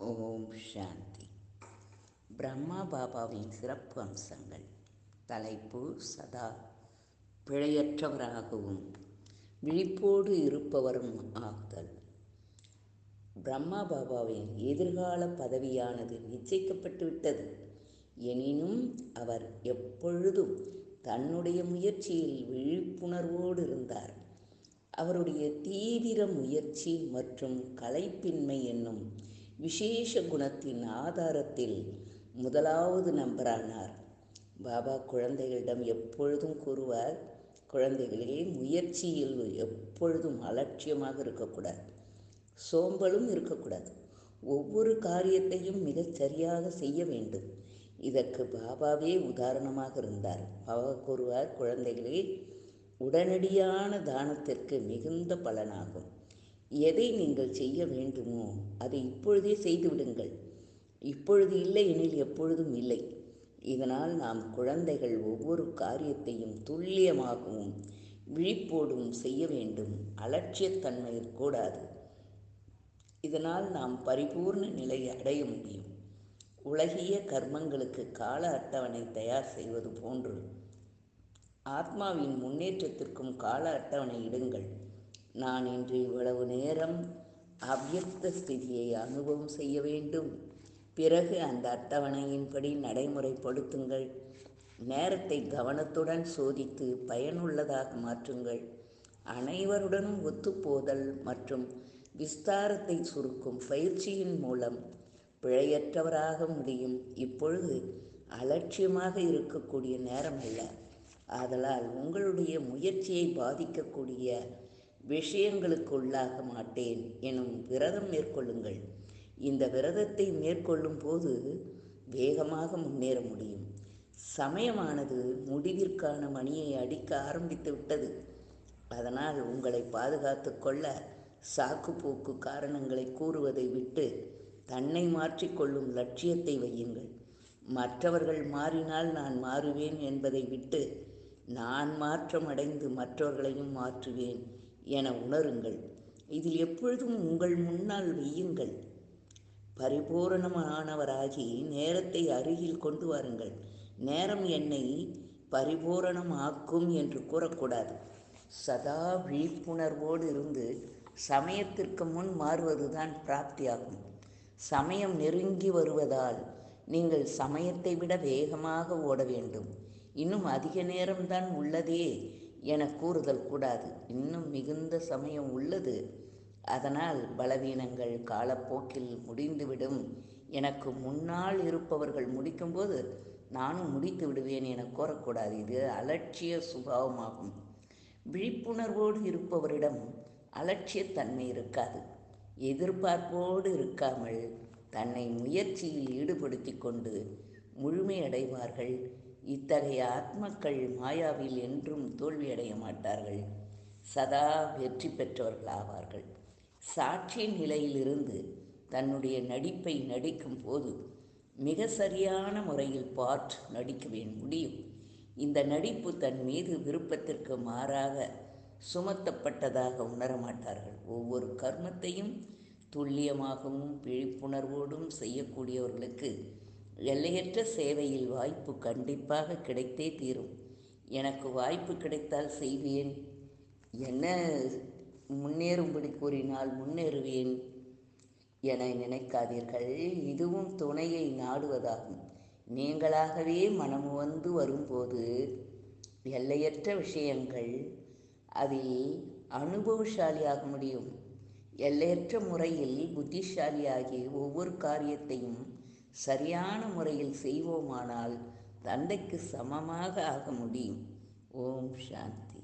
ஓம் சாந்தி. பிரம்மா பாபாவின் சிறப்பு அம்சங்கள். தலைப்பு சதா. பிழையற்றவராகவும் விழிப்போடு இருப்பவரும் ஆகுதல். பிரம்மா பாபாவின் எதிர்கால பதவியானது நிச்சயிக்கப்பட்டு விட்டது. எனினும் அவர் எப்பொழுதும் தன்னுடைய முயற்சியில் விழிப்புணர்வோடு இருந்தார். அவருடைய தீவிர முயற்சி மற்றும் கலைப்பின்மை என்னும் விசேஷ குணத்தின் ஆதாரத்தில் முதலாவது நம்பரானார். பாபா குழந்தைகளிடம் எப்பொழுதும் கூறுவார் குழந்தைகளே முயற்சியில் எப்பொழுதும் அலட்சியமாக இருக்கக்கூடாது. சோம்பலும் இருக்கக்கூடாது. ஒவ்வொரு காரியத்தையும் மிகச் சரியாக செய்ய வேண்டும் இதற்கு பாபாவே உதாரணமாக இருந்தார். பாபா கூறுவார் குழந்தைகளே உடனடியான தானத்திற்கு மிகுந்த பலனாகும். எதை நீங்கள் செய்ய வேண்டுமோ அதை இப்பொழுதே செய்துவிடுங்கள். இப்பொழுது இல்லை எனில் எப்பொழுதும் இல்லை. இதனால் நாம் குழந்தைகள் ஒவ்வொரு காரியத்தையும் துல்லியமாகவும் விழிப்போடும் செய்ய வேண்டும். அலட்சியத்தன்மை கூடாது. இதனால் நாம் பரிபூர்ண நிலையை அடைய முடியும். உலகிய கர்மங்களுக்கு கால அட்டவணை தயார் செய்வது போன்று ஆத்மாவின் முன்னேற்றத்திற்கும் கால அட்டவணை இடுங்கள். நான் இன்று இவ்வளவு நேரம் அவ்யக்த ஸ்திதியை அனுபவம் செய்ய வேண்டும். பிறகு அந்த அட்டவணையின்படி நடைமுறைப்படுத்துங்கள். நேரத்தை கவனத்துடன் சோதித்து பயனுள்ளதாக மாற்றுங்கள். அனைவருடனும் ஒத்துப்போதல் மற்றும் விஸ்தாரத்தை சுருக்கும் பயிற்சியின் மூலம் பிழையற்றவராக முடியும். இப்பொழுது அலட்சியமாக இருக்கக்கூடிய நேரம் அல்ல. ஆதலால் உங்களுடைய முயற்சியை பாதிக்கக்கூடிய விஷயங்களுக்கு உள்ளாக மாட்டேன் எனும் விரதம் மேற்கொள்ளுங்கள். இந்த விரதத்தை மேற்கொள்ளும் போது வேகமாக முன்னேற முடியும். சமயமானது முடிவிற்கான மணியை அடிக்க ஆரம்பித்து விட்டது. அதனால் உங்களை பாதுகாத்து கொள்ள சாக்கு போக்கு காரணங்களை கூறுவதை விட்டு தன்னை மாற்றிக்கொள்ளும் லட்சியத்தை வையுங்கள். மற்றவர்கள் மாறினால் நான் மாறுவேன் என்பதை விட்டு நான் மாற்றமடைந்து மற்றவர்களையும் மாற்றுவேன் என உணருங்கள். இதில் எப்பொழுதும் உங்கள் முன்னால் வையுங்கள் பரிபூரணமானவராகி நேரத்தை அருகில் கொண்டு வாருங்கள். நேரம் என்னை பரிபூரணமாக்கும் என்று கூறக்கூடாது. சதா விழிப்புணர்வோடு இருந்து சமயத்திற்கு முன் மாறுவதுதான் பிராப்தியாகும். சமயம் நெருங்கி வருவதால் நீங்கள் சமயத்தை விட வேகமாக ஓட வேண்டும். இன்னும் அதிக நேரம்தான் உள்ளதே என கூறுதல் கூடாது. இன்னும் மிகுந்த சமயம் உள்ளது. அதனால் பலவீனங்கள் காலப்போக்கில் முடிந்துவிடும். எனக்கு முன்னால் இருப்பவர்கள் முடிக்கும்போது நானும் முடித்து விடுவேன் என கோரக்கூடாது. இது அலட்சிய சுபாவமாகும். விழிப்புணர்வோடு இருப்பவரிடம் அலட்சியத்தன்மை இருக்காது. எதிர்பார்ப்போடு இருக்காமல் தன்னை முயற்சியில் ஈடுபடுத்தி கொண்டு முழுமையடைவார்கள். இத்தகைய ஆத்மக்கள் மாயாவில் என்றும் தோல்வியடைய மாட்டார்கள். சதா வெற்றி பெற்றவர்கள் ஆவார்கள் சாட்சி நிலையிலிருந்து தன்னுடைய நடிப்பை நடிக்கும் போது மிக சரியான முறையில் பார்ட் நடிக்கவே முடியும். இந்த நடிப்பு தன் மீது விருப்பத்திற்கு மாறாக சுமத்தப்பட்டதாக உணரமாட்டார்கள் ஒவ்வொரு கர்மத்தையும் துல்லியமாகவும் விழிப்புணர்வோடும் செய்யக்கூடியவர்களுக்கு எல்லையற்ற சேவையில் வாய்ப்பு கண்டிப்பாக கிடைத்தே தீரும். எனக்கு வாய்ப்பு கிடைத்தால் செய்வேன். என்ன முன்னேறும்படி கூறினால் முன்னேறுவேன் என நினைக்காதீர்கள். இதுவும் துணையை நாடுவதாகும். நீங்களாகவே மனம் வந்து வரும்போது எல்லையற்ற விஷயங்கள் அதில் அனுபவசாலியாக முடியும். எல்லையற்ற முறையில் புத்திசாலியாகி ஒவ்வொரு காரியத்தையும் சரியான முறையில் செய்வோமானால் தந்தைக்கு சமமாக ஆக முடியும். ஓம் சாந்தி.